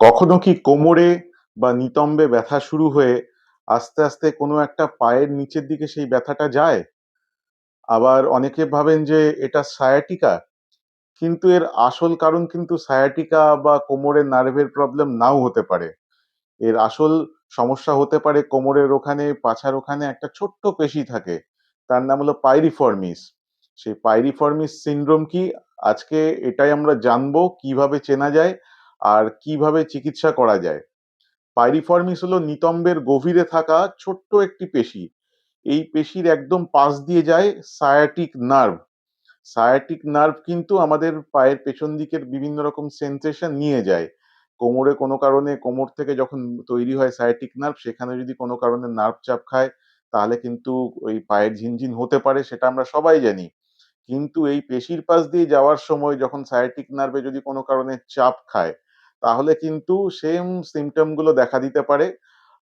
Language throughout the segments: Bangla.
কখনো কি কোমরে বা নিতম্বে ব্যথা শুরু হয়ে আস্তে আস্তে কোনো একটা পায়ের নিচের দিকে সেই ব্যথাটা যায়? আবার অনেকে ভাবেন যে এটা সায়াটিকা কিন্তু এর আসল কারণ কিন্তু সায়াটিকা বা কোমরের নার্ভের প্রবলেম নাও হতে পারে। এর আসল সমস্যা হতে পারে কোমরের ওখানে, পাছার ওখানে একটা ছোট্ট পেশি থাকে, তার নাম হলো পাইরিফর্মিস সেই পাইরিফর্মিস সিন্ড্রোম কি? আজকে এটাই আমরা জানব কীভাবে চেনা যায় আর কীভাবে চিকিৎসা করা যায়। পাইরিফর্মিস হলো নিতম্বের গভীরে থাকা ছোট্ট একটি পেশি। এই পেশির একদম পাশ দিয়ে যায় সায়াটিক নার্ভ সায়াটিক নার্ভ কিন্তু আমাদের পায়ের পেছন দিকের বিভিন্ন রকম সেন্সেশন নিয়ে যায়। কোমরে কোনো কারণে, কোমর থেকে যখন তৈরি হয় সায়াটিক নার্ভ সেখানে যদি কোনো কারণে নার্ভ চাপ খায়, তাহলে কিন্তু ওই পায়ের ঝিনঝিন হতে পারে, সেটা আমরা সবাই জানি। কিন্তু এই পেশির পাশ দিয়ে যাওয়ার সময় যখন সায়াটিক নার্ভে যদি কোনো কারণে চাপ খায় তাহলে কিন্তু সেম সিমটমগুলো দেখা দিতে পারে।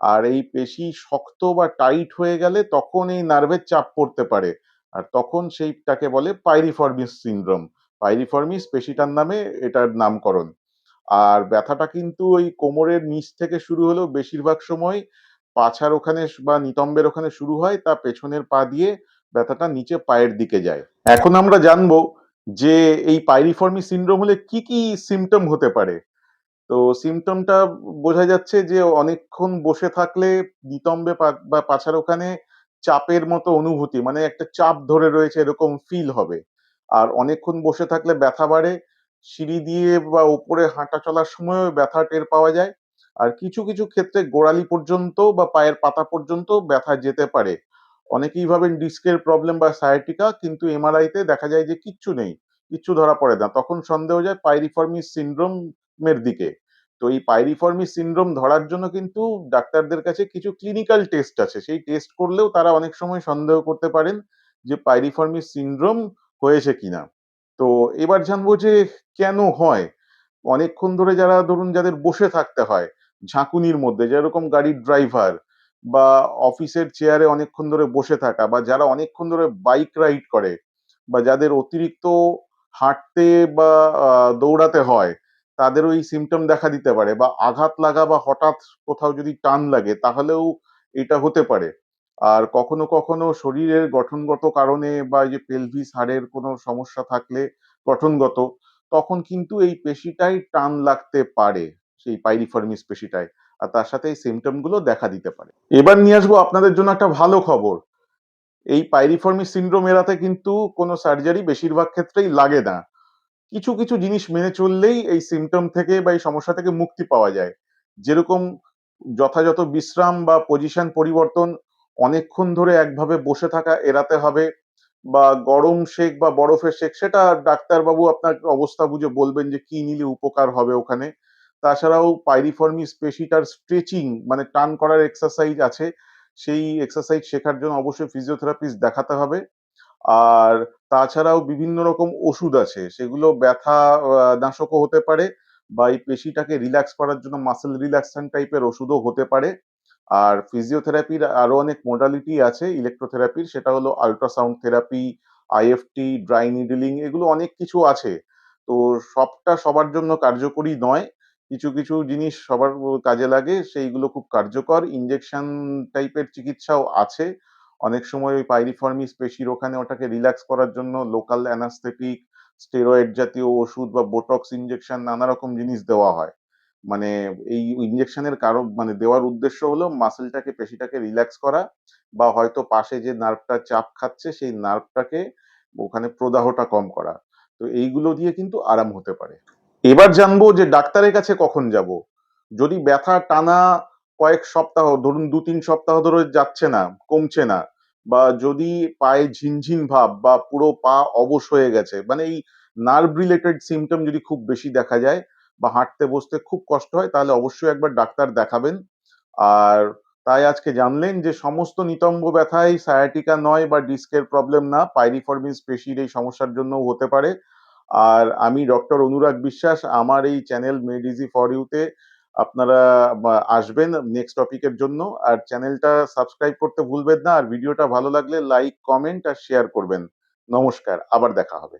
আর এই পেশি শক্ত বা টাইট হয়ে গেলে তখন এই নার্ভের চাপ পড়তে পারে। আর তখন সেইটাকে বলে পাইরিফর্মিস সিনড্রোম পাইরিফর্মিস পেশিটার নামে এটার নামকরণ। আর ব্যথাটা কিন্তু ওই কোমরের নিচ থেকে শুরু হলেও বেশিরভাগ সময় পাছার ওখানে বা নিতম্বের ওখানে শুরু হয়, তা পেছনের পা দিয়ে ব্যথাটা নিচে পায়ের দিকে যায়। এখন আমরা জানব যে এই পাইরিফর্মি সিনড্রোম হলে কি কি সিমটম হতে পারে। তো সিমটমটা বোঝা যাচ্ছে যে অনেকক্ষণ বসে থাকলে নিতম্বে বা পাছার ওখানে চাপের মতো অনুভূতি মানে একটা চাপ ধরে রয়েছে, এরকম ফিল হবে। আর অনেকক্ষণ বসে থাকলে ব্যথা বাড়ে, সিঁড়ি দিয়ে বা উপরে হাঁটা চলার সময়ও ব্যথা টের পাওয়া যায়। আর কিছু কিছু ক্ষেত্রে গোড়ালি পর্যন্ত বা পায়ের পাতা পর্যন্ত ব্যথা যেতে পারে। অনেকেই ভাবেন ডিস্কের প্রবলেম বা সায়াটিকা কিন্তু এমআরআই তে দেখা যায় যে কিচ্ছু নেই, কিচ্ছু ধরা পড়ে না। তখন সন্দেহ যায় পাইরিফর্মিস সিনড্রোমের দিকে। তো এই পাইরিফর্মি সিনড্রোম ধরার জন্য কিন্তু ডাক্তারদের কাছে কিছু ক্লিনিক্যাল টেস্ট আছে। সেই টেস্ট করলেও তারা অনেক সময় সন্দেহ করতে পারেন যে পাইরিফর্মি সিনড্রোম হয়েছে কিনা। তো এবার জানব যে কেন হয়? অনেকক্ষণ ধরে যারা ধরুন যাদের বসে থাকতে হয় ঝাঁকুনির মধ্যে, যেরকম গাড়ির ড্রাইভার বা অফিসের চেয়ারে অনেকক্ষণ ধরে বসে থাকা বা যারা অনেকক্ষণ ধরে বাইক রাইড করে বা যাদের অতিরিক্ত হাঁটতে বা দৌড়াতে হয় তাদের ওই সিমটম দেখা দিতে পারে বা আঘাত লাগা বা হঠাৎ কোথাও যদি টান লাগে তাহলেও এটা হতে পারে। আর কখনো কখনো শরীরের গঠনগত কারণে বা যে পেলভিস হাড়ের কোনো সমস্যা থাকলে গঠনগত, তখন কিন্তু এই পেশিটাই টান লাগতে পারে, সেই পাইরিফর্মিস পেশিটায়। আর তার সাথে এই সিমটমগুলো দেখা দিতে পারে। এবার নিয়ে আসব আপনাদের জন্য একটা ভালো খবর। এই পাইরিফর্মিস সিনড্রোম এড়াতে কিন্তু কোনো সার্জারি বেশিরভাগ ক্ষেত্রেই লাগে না। কিছু কিছু জিনিস মেনে চললেই এই সিমটম থেকে বা এই সমস্যা থেকে মুক্তি পাওয়া যায়। যেরকম যথাযথ বিশ্রাম বা পজিশন পরিবর্তন অনেকক্ষণ ধরে একভাবে বসে থাকা এড়াতে হবে বা গরম শেক বা বরফের শেক, সেটা ডাক্তারবাবু আপনার অবস্থা বুঝে বলবেন যে কি নিলে উপকার হবে ওখানে। তাছাড়াও পাইরিফর্মিস পেশিটার স্ট্রেচিং মানে টান করার এক্সারসাইজ আছে। সেই এক্সারসাইজ শেখার জন্য অবশ্যই ফিজিওথেরাপিস্ট দেখাতে হবে। আর তাছাড়াও বিভিন্ন রকম ওষুধ আছে, সেগুলো ব্যথা নাশকও হতে পারে বা এই পেশিটাকে রিল্যাক্স করার জন্য মাসেল রিল্যাক্সেশন টাইপের ওষুধও হতে পারে। আর ফিজিওথেরাপির আরও অনেক মোডালিটি আছে ইলেকট্রোথেরাপির সেটা হলো ultrasound therapy IFT dry needling এগুলো অনেক কিছু আছে। তো সবটা সবার জন্য কার্যকরী নয়, কিছু কিছু জিনিস সবার কাজে লাগে, সেইগুলো খুব কার্যকর। ইনজেকশন টাইপের চিকিৎসাও আছে অনেক সময় ওই পাইরিফর্মিস পেশির ওখানে ওটাকে রিল্যাক্স করার জন্য লোকাল অ্যানাস্থেটিক, স্টেরয়েড জাতীয় ওষুধ বা বোটক্স ইনজেকশন নানা রকম জিনিস দেওয়া হয়। মানে এই ইনজেকশনের কারণ মানে দেওয়ার উদ্দেশ্য হলো মাসেলটাকে, পেশিটাকে রিল্যাক্স করা বা হয়তো পাশে যে নার্ভটা চাপ খাচ্ছে সেই নার্ভটাকে ওখানে প্রদাহটা কম করা। তো এইগুলো দিয়ে কিন্তু আরাম হতে পারে। এবার জানব যে ডাক্তারের কাছে কখন যাব? যদি ব্যথা টানা কয়েক সপ্তাহ, ধরুন দু তিন সপ্তাহ ধরে যাচ্ছে না, কমছে না, বা যদি পায়ে ঝিনঝিন ভাব বা পুরো পা অবশ হয়ে গেছে মানে এই নার্ভ রিলেটেড সিমটম যদি খুব বেশি দেখা যায় বা হাঁটতে বসতে খুব কষ্ট হয়, তাহলে অবশ্যই একবার ডাক্তার দেখাবেন। আর তাই আজকে জানলেন যে সমস্ত নিতম্ব ব্যথাই সায়াটিকা নয় বা ডিস্কের প্রবলেম না পাইরিফর্মিস পেশির এই সমস্যার জন্যও হতে পারে। আর আমি ডক্টর অনুরাগ বিশ্বাস, আমার এই চ্যানেল মেড ইজি ফর ইউতে আপনারা আসবেন নেক্সট টপিকের জন্য। আর চ্যানেলটা সাবস্ক্রাইব করতে ভুলবেন না। আর ভিডিওটা ভালো লাগলে লাইক কমেন্ট আর শেয়ার করবেন। নমস্কার, আবার দেখা হবে।